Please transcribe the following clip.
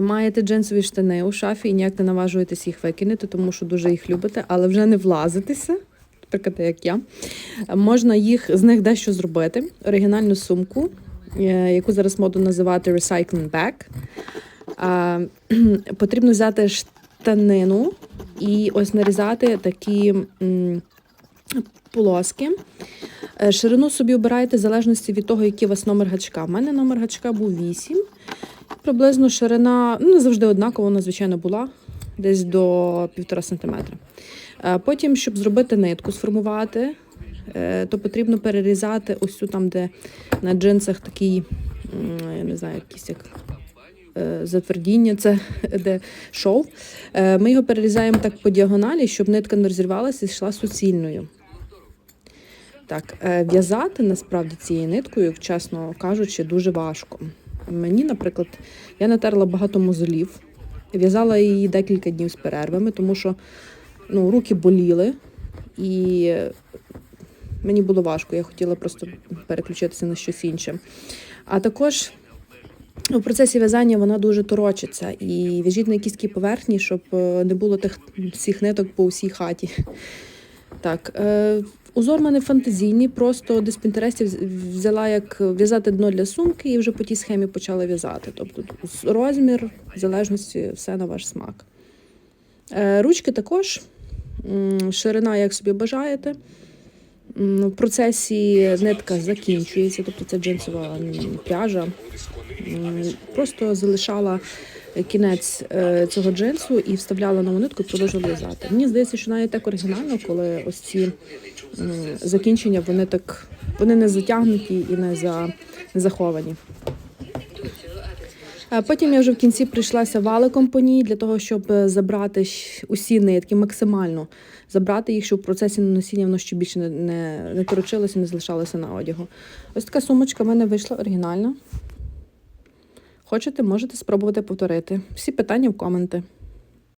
Маєте джинсові штани у шафі і ніяк не наважуєтесь їх викинути, тому що дуже їх любите, але вже не влазитеся. Наприклад, як я. Можна їх з них дещо зробити. Оригінальну сумку, е, яку зараз моду називати Recycling Bag. Потрібно взяти штанину і ось нарізати такі полоски. Е, Ширину собі обираєте в залежності від того, який у вас номер гачка. У мене номер гачка був 8. Приблизно ширина, ну не завжди однакова, вона, звичайно, була десь до 1,5 см. Е, Потім, щоб зробити нитку, сформувати, е, то потрібно перерізати ось тут там, де на джинсах такий, я не знаю, якийсь як е, затвердіння, це де шов. Ми його перерізаємо так по діагоналі, щоб нитка не розірвалася і йшла суцільною. Так, в'язати насправді цією ниткою, чесно кажучи, дуже важко. Мені, наприклад, я натерла багато мозолів, в'язала її декілька днів з перервами, тому що ну, руки боліли, і мені було важко. Я хотіла просто переключитися на щось інше. А також у процесі в'язання вона дуже торочиться і в'яжіть на якійсь такій поверхні, щоб е, не було тих всіх ниток по всій хаті. Так, е, узор мене фантазійний, просто десь в Пінтересті вз- взяла як в'язати дно для сумки і вже по тій схемі почала в'язати. Тобто розмір, в залежності все на ваш смак. Е, ручки також, ширина, як собі бажаєте. В процесі нитка закінчується, тобто це джинсова пряжа. Просто залишала кінець е, цього джинсу і вставляла нову нитку і продовжувала в'язати. Мені здається, що навіть так оригінально, коли ось ці закінчення вони так вони не затягнуті і не, за, не заховані. Потім я вже в кінці прийшлася валиком по ній для того, щоб е, забрати усі нитки максимально забрати їх, щоб в процесі наносіння воно ще більше не, не, не торочилося, не залишалося на одягу. Ось така сумочка в мене вийшла оригінальна. Хочете, можете спробувати повторити. Всі питання в коменти.